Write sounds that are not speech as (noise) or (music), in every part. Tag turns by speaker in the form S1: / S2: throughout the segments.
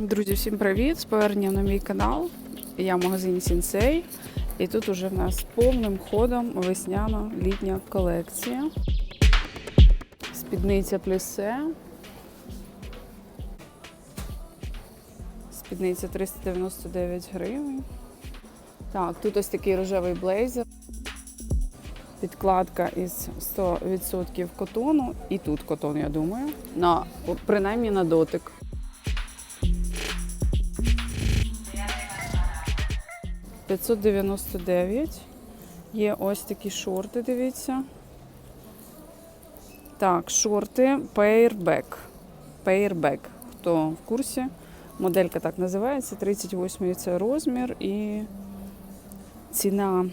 S1: Друзі, всім привіт! З поверненням на мій канал. Я в магазині Сінсей. І тут уже в нас повним ходом весняна літня колекція. Спідниця плюсе. Спідниця 399 гривень. Так, тут ось такий рожевий блейзер. Підкладка із 100% котону. І тут котон, я думаю. На, принаймні на дотик. – 599. Є ось такі шорти, дивіться. Так, шорти Pairback. Pairback. Хто в курсі? Моделька так називається. 38 це розмір і ціна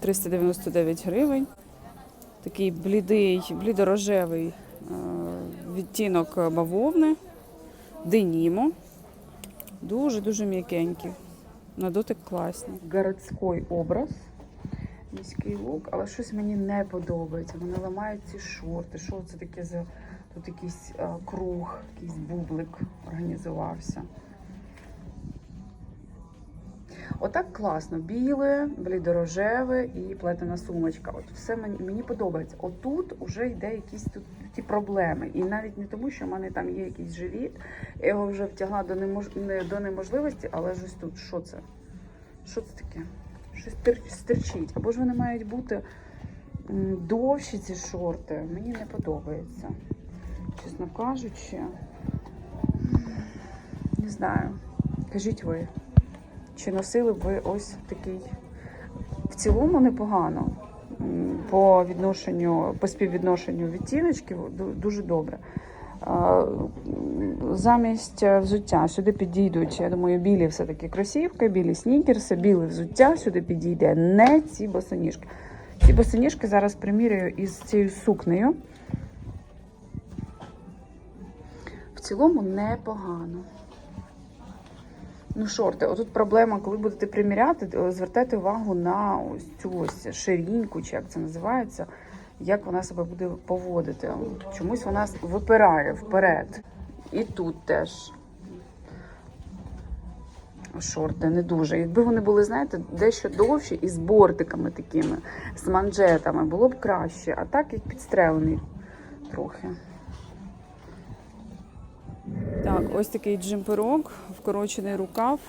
S1: 399 гривень. Такий блідий, блідорожевий е, відтінок бавовни, денімо. Дуже-дуже м'якенький. На дотик класні. Городський образ. Міський лук, але щось мені не подобається. Вони ламають ці шорти. Що це таке за тут якийсь а, круг, якийсь бублик організувався. Отак класно. Біле, блідорожеве і плетена сумочка. От все мені, мені подобається. Отут вже йде якісь тут ті проблеми. І навіть не тому, що в мене там є якийсь живіт, я його вже втягла до, немож... не, до неможливості, але ж ось тут що це? Що це таке? Щось тир... Або ж вони мають бути довші ці шорти. Мені не подобається. Чесно кажучи, не знаю. Кажіть ви. Чи носили б ви ось такий? В цілому непогано. По відношенню, по співвідношенню відтіночків дуже добре. Замість взуття сюди підійдуть, я думаю, білі все-таки кросівки, білі снікерси, біле взуття сюди підійде, не ці босоніжки. Ці босоніжки зараз приміряю із цією сукнею. В цілому непогано. Ну, шорти. Отут проблема, коли будете приміряти, е, звертайте увагу на ось цю ось ширіньку, чи як це називається, як вона себе буде поводити. Чомусь вона випирає вперед. І тут теж. Шорти не дуже. Якби вони були, знаєте, дещо довші і з бортиками такими, з манжетами, було б краще. А так як підстрелений трохи. Так, ось такий джемперок, вкорочений рукав.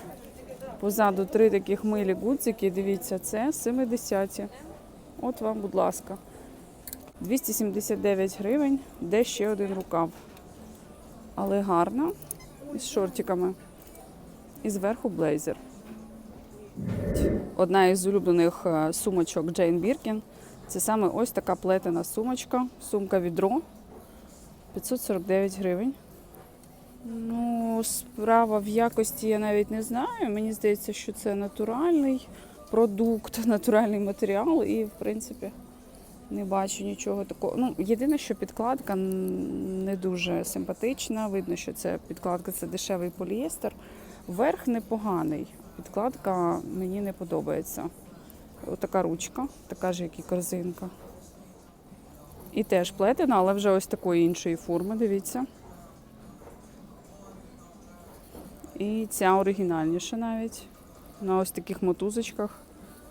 S1: Позаду три таких милі гудзики. Дивіться, це 70-ті. От вам, будь ласка. 279 гривень, де ще один рукав. Але гарно, із шортиками. І зверху блейзер. Одна із улюблених е, сумочок Джейн Біркін. Це саме ось така плетена сумочка, сумка відро. 549 гривень. Ну, справа в якості я навіть не знаю. Мені здається, що це натуральний продукт, (laughs) натуральний матеріал, і, в принципі, не бачу нічого такого. Ну, єдине, що підкладка не дуже симпатична. Видно, що це підкладка це дешевий полієстер. Верх непоганий. Підкладка мені не подобається. Отака ручка, така ж, як і корзинка. І теж плетена, але вже ось такої іншої форми, дивіться. І ця оригінальніша навіть. На ось таких мотузочках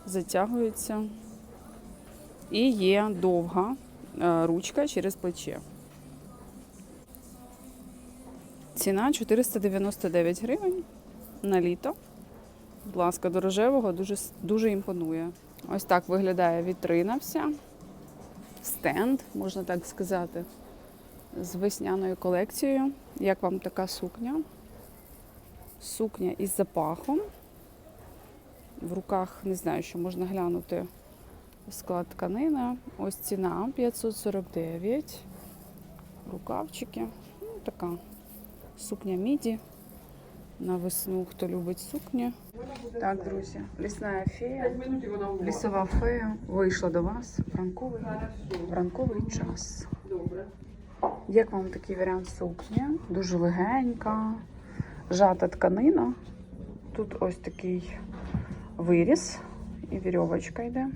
S1: затягується. І є довга е, ручка через плече. Ціна 499 гривень на літо. Будь ласка, до дуже, дуже імпонує. Ось так виглядає вітрина вся. Стенд, можна так сказати, з весняною колекцією. Як вам така сукня? Сукня із запахом. В руках не знаю, що можна глянути склад тканина. Ось ціна 549. Рукавчики. Ну, така сукня міді. На весну, хто любить сукні. Так, друзі, лісна фея, лісова фея вийшла до вас в ранковий, в ранковий час. Як вам такий варіант сукні? Дуже легенька, жата тканина. Тут ось такий виріз і вірьовочка йде.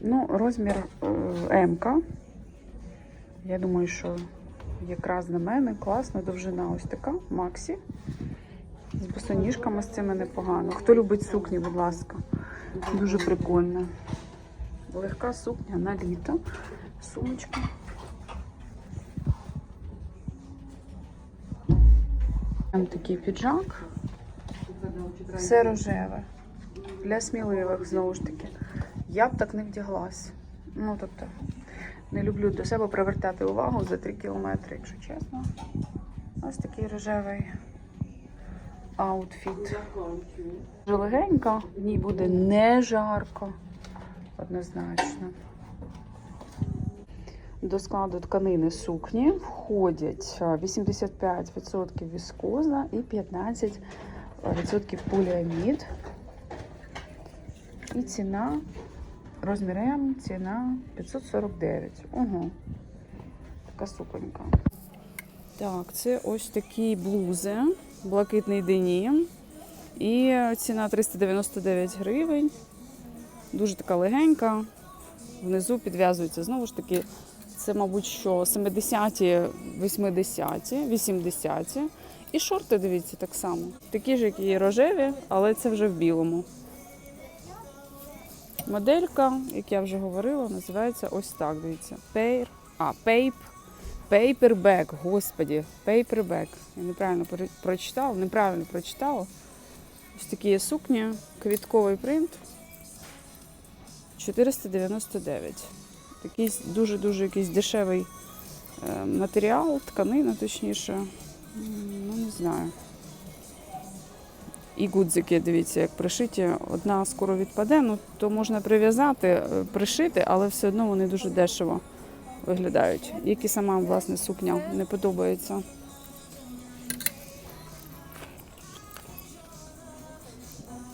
S1: Ну, розмір е, М. Я думаю, що якраз на мене класна довжина. Ось така Максі. З босоніжками з цими непогано. Хто любить сукні, будь ласка. Дуже прикольно. Легка сукня на літо. Сумочка. Там такий піджак. Все рожеве. Для сміливих, знову ж таки. Я б так не вдяглась. Ну, тобто, не люблю до себе привертати увагу за 3 кілометри, якщо чесно. Ось такий рожевий аутфіт. Дуже легенька, в ній буде не жарко. Однозначно. До складу тканини сукні входять 85% віскоза і 15% поліамід. І ціна розмір М, ціна 549. Ого. Така суконька. Так, це ось такі блузи, блакитний денім. І ціна 399 гривень. Дуже така легенька. Внизу підв'язується знову ж таки. Це, мабуть, що 70-ті, 80-ті, 80-ті. І шорти, дивіться, так само. Такі ж, як і рожеві, але це вже в білому. Моделька, як я вже говорила, називається ось так. Дивіться. Pair, а, Pape, Paperback, господі, Paperback. Я неправильно прочитала, неправильно прочитала. Ось такі є сукні, квітковий принт. 499. Такий дуже-дуже якийсь дешевий е, матеріал, тканина, точніше. Ну, не знаю. І гудзики, дивіться, як пришиті. Одна скоро відпаде, ну то можна прив'язати, е, пришити, але все одно вони дуже дешево виглядають. Як і сама власне сукня не подобається.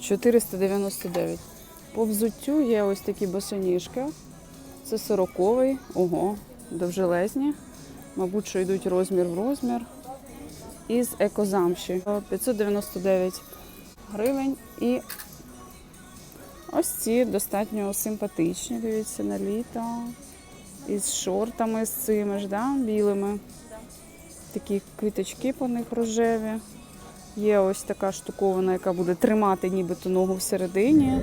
S1: «499». По взуттю є ось такі босоніжки. Це сороковий, ого, довжелезні. Мабуть, що йдуть розмір в розмір. Із екозамші 599 гривень. І ось ці достатньо симпатичні, дивіться, на літо. Із шортами з цими ж, да, білими. Такі квіточки по них рожеві. Є ось така штукована, яка буде тримати нібито ногу всередині.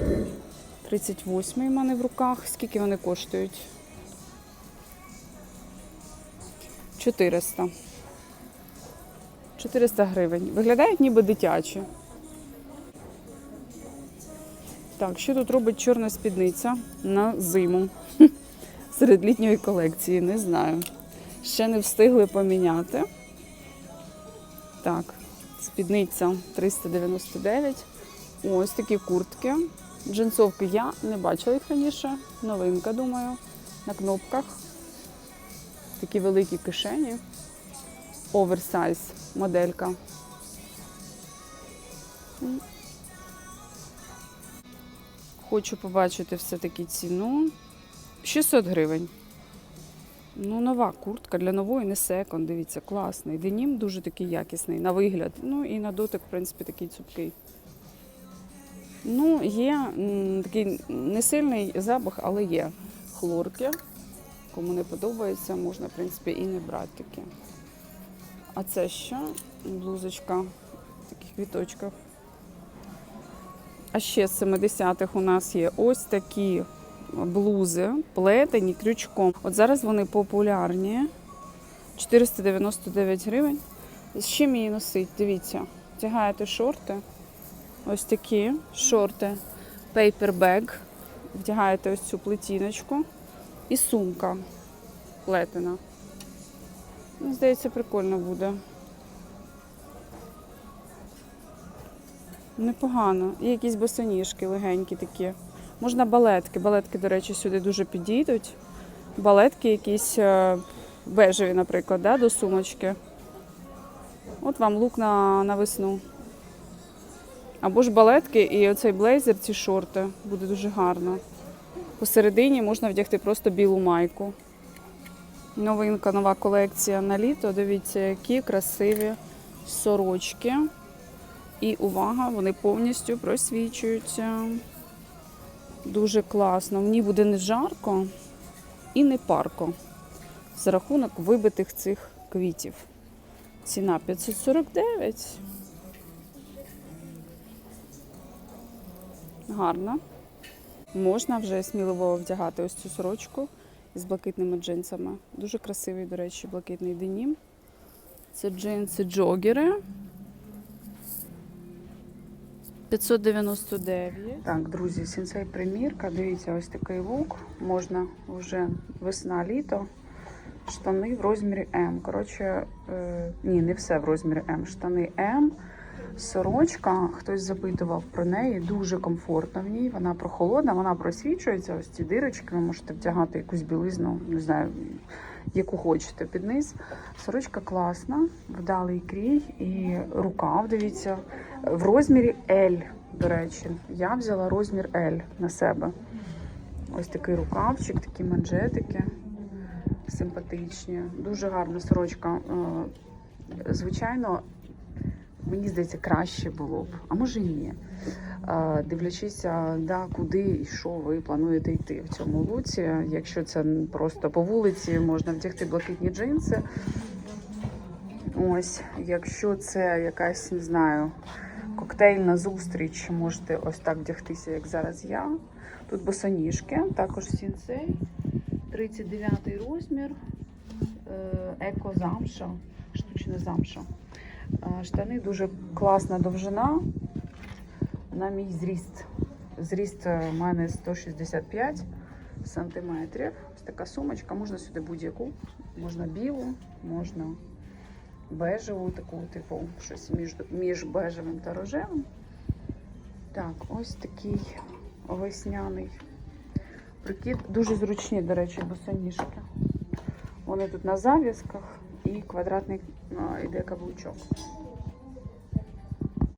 S1: 38 у мене в руках. Скільки вони коштують? 400. 400 гривень. Виглядають ніби дитячі. Так, що тут робить чорна спідниця на зиму? (laughs) Серед літньої колекції, не знаю. Ще не встигли поміняти. Так, спідниця 399. Ось такі куртки. Джинсовки я не бачила їх раніше. Новинка, думаю, на кнопках. Такі великі кишені. Оверсайз моделька. Хочу побачити все-таки ціну. 600 гривень. Ну, нова куртка для нової не секонд. Дивіться, класний. Денім дуже такий якісний, на вигляд. Ну і на дотик, в принципі, такий цупкий. Ну, є такий не сильний запах, але є хлорки. Кому не подобається, можна, в принципі, і не брати таке. А це що? Блузочка в таких квіточках. А ще з 70-х у нас є ось такі блузи, плетені крючком. От зараз вони популярні. 499 гривень. З чим її носить? Дивіться, тягаєте шорти. Ось такі шорти, bag. Вдягаєте ось цю плетіночку і сумка плетена. Ну, Здається, прикольно буде. Непогано. І якісь босоніжки легенькі такі. Можна балетки. Балетки, до речі, сюди дуже підійдуть. Балетки якісь е, бежеві, наприклад, да, до сумочки. От вам лук на, на весну. Або ж балетки і оцей блейзер, ці шорти. Буде дуже гарно. Посередині можна вдягти просто білу майку. Новинка, нова колекція на літо. Дивіться, які красиві сорочки. І увага, вони повністю просвічуються. Дуже класно. В ній буде не жарко і не парко. За рахунок вибитих цих квітів. Ціна 549. Гарно. Можна вже сміливо вдягати ось цю сорочку з блакитними джинсами. Дуже красивий, до речі, блакитний денім. Це джинси джогери. 599. Так, друзі, сінцей примірка. Дивіться, ось такий лук. Можна вже весна-літо. Штани в розмірі М. Коротше, е, ні, не все в розмірі М. Штани М. Сорочка, хтось запитував про неї, дуже комфортно в ній. Вона прохолодна, вона просвічується. Ось ці дирочки, ви можете вдягати якусь білизну, не знаю, яку хочете під низ. Сорочка класна, вдалий крій і рукав, дивіться, в розмірі L, до речі. Я взяла розмір L на себе. Ось такий рукавчик, такі манжетики симпатичні. Дуже гарна сорочка. Е, Звичайно, мені здається, краще було б, а може і ні. Е, Дивлячись, да, куди і що ви плануєте йти в цьому луці. Якщо це просто по вулиці, можна вдягти блакитні джинси. Ось, якщо це якась, не знаю, коктейльна зустріч, можете ось так вдягтися, як зараз я. Тут босоніжки, також сінцей, 39 розмір, е, еко замша, штучна замша. Штани дуже класна довжина на мій зріст. Зріст е, в мене 165 сантиметрів. Ось така сумочка, можна сюди будь-яку, можна білу, можна бежеву, таку, типу, щось між, між бежевим та рожевим. Так, ось такий весняний прикид. Дуже зручні, до речі, босоніжки. Вони тут на зав'язках і квадратний а, іде каблучок.